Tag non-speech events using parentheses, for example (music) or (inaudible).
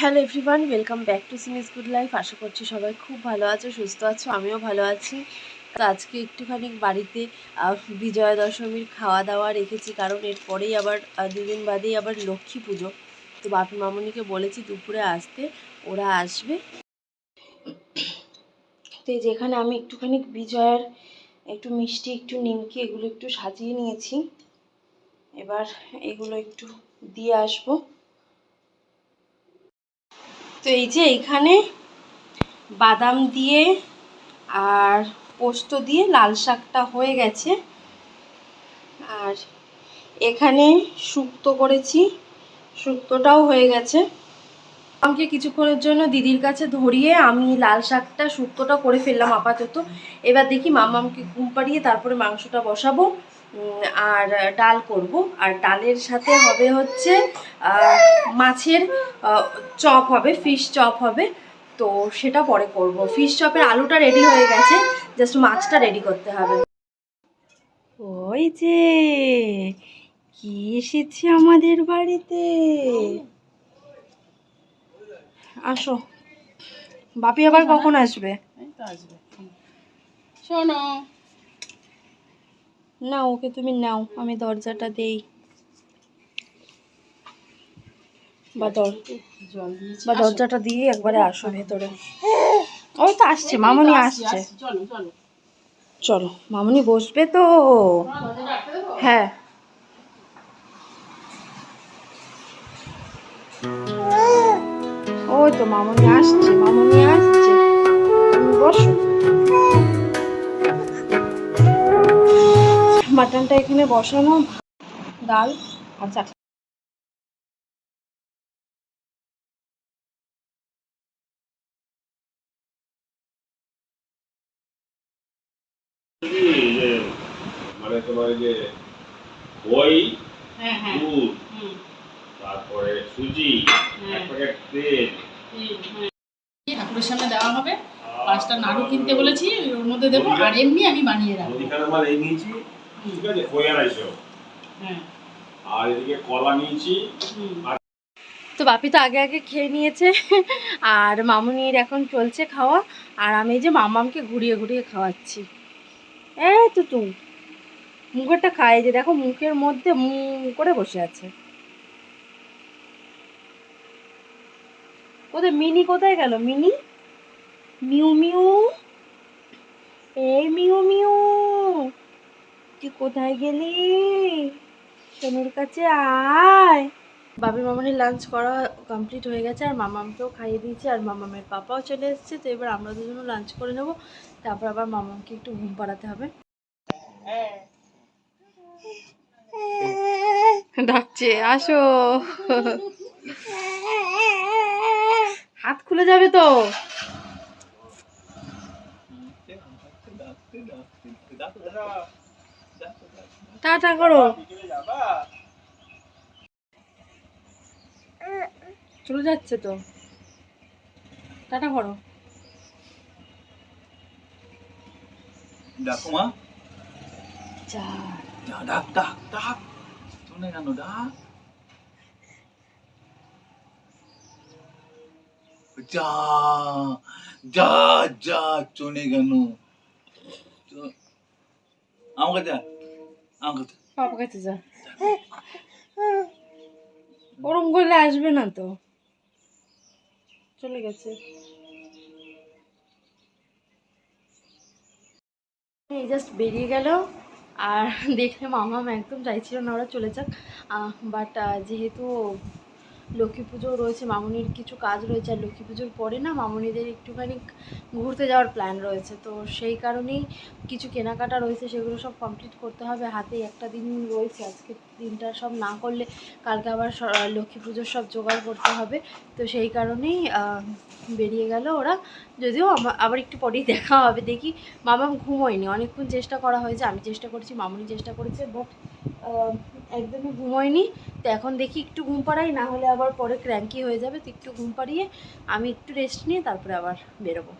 Hello everyone welcome back to Simi's good life আশা করছি সবাই খুব ভালো আছো, সুস্থ আছো, আমিও ভালো আছি। তো আজকে একটুখানি বাড়িতে বিজয়া দশমীর খাওয়া দাওয়া রেখেছি, কারণ এরপরেই আবার দুদিন বাদেই আবার লক্ষ্মী পুজো। তো বাপি মামনিকে বলেছি দুপুরে আসতে, ওরা আসবে। তো যেখানে আমি একটুখানি বিজয়ার একটু মিষ্টি, একটু নিমকি, এগুলো একটু সাজিয়ে নিয়েছি। এবার এগুলো একটু দিয়ে আসব। তো এই যে এইখানে বাদাম দিয়ে আর পোস্ত দিয়ে লাল শাকটা হয়ে গেছে। আর এখানে শুক্তো করেছি, শুক্তোটাও হয়ে গেছে। আমাকে কিছুক্ষণের জন্য দিদির কাছে ধরিয়ে আমি লাল শাকটা শুক্তোটা করে ফেললাম আপাতত। এবার দেখি মামামকে ঘুম পাড়িয়ে তারপরে মাংসটা বসাবো আর ডাল করব। আর ডালের সাথে হবে হচ্ছে মাছের চপ হবে, ফিশ চপ হবে। তো সেটা পরে করব। ফিশ চপের আলুটা রেডি হয়ে গেছে জাস্ট মাছটা রেডি করতে হবে। ওই যে, কি এসেছে আমাদের বাড়িতে? আসো। বাপি আবার কখন আসবে? আসবে। শোনো। না ওকে তুমি নাও। আমি দরজাটা দেই। বা দর বা দরজাটা দিয়ে একবারে আসো ভেতরে। ওই তো আসছে মামনি আসছে চলো মামনি বসবে তো। হ্যাঁ। ওই তো মামনি আসছে মামনি আসছে তুমি বসো মাটনটা এখানে বসানো। ডাল আর চাটনি মানে তোমার যে দই হ্যাঁ হ্যাঁ। হুম, তারপরে সুজি। এক প্যাকেট তেল। ঠাকুরের সামনে দেওয়া হবে। পাঁচটা নাড়ু কিনতে বলেছি ওর মধ্যে দেবো। আর এমনি আমি বানিয়ে রাখব। এই নিয়েছি ঠিক আছে? হ্যাঁ আর এদিকে কলা নিয়েছি। হুম। তো বাপি তো আগে আগে খেয়ে নিয়েছে আর মামুনির এখন চলছে খাওয়া আর আমি এই যে মামামকে ঘুরিয়ে ঘুরিয়ে খাওয়াচ্ছি। এই তো তুই মুখেরটা খাই যে দেখো মুখের মধ্যে মু করে বসে আছে। কোথায় মিনি কোথায় গেল? মিনি? Meow meow? এই মিউ মিউ তুই কোথায় গেলি? সোনুর কাছে আয়। বাবি মামনির লাঞ্চ করা কমপ্লিট হয়ে গেছে আর মামামকেও খাইয়ে দিয়েছি আর মামামের পাপাও চলে এসেছে তো এবার আমরা দুজনও লাঞ্চ করে নেব তারপর আবার মামামকে একটু ঘুম পাড়াতে হবে। ডাকছে আসো। (laughs) হাত খুলে যাবে তো। টাটা করো। চলে যাচ্ছে তো। টাটা করো। ডাকো মা। ডাক ডাক ডাক। শুনে কেন ডাক? যা যা যা চলে চ- আমাকে যা আমাকে যা। কাছে যা। ওরম করলে আসবে না তো। চলে গেছে। এই জাস্ট বেরিয়ে গেল। আর দেখলে মামাম একদম চাইছিল না, ওরা চলে যাক। বাট যেহেতু লক্ষ্মী পুজো রয়েছে, মামনির কিছু কাজ রয়েছে, আর লক্ষ্মী পুজোর পরে না মামনিদের একটুখানি ঘুরতে যাওয়ার প্ল্যান রয়েছে। তো সেই কারণেই কিছু কেনাকাটা রয়েছে, সেগুলো সব কমপ্লিট করতে হবে। হাতে একটা দিন রয়েছে আজকে দিনটা সব না করলে কালকে আবার লক্ষ্মী পুজোর সব জোগাড় করতে হবে। তো সেই কারণেই বেরিয়ে গেল ওরা। যদিও আবার একটু পরেই দেখা হবে। দেখি মামাম ঘুমোয়নি। অনেকক্ষণ চেষ্টা করা হয়েছে, আমি চেষ্টা করছি, মামুনি চেষ্টা করেছে বাট একদমই ঘুমোয়নি তো এখন দেখি একটু ঘুম পাড়াই, না হলে আবার পরে ক্র্যাঙ্কি হয়ে যাবে। তো একটু ঘুম পাড়িয়ে আমি একটু রেস্ট নিয়ে তারপরে আবার বেরোবো।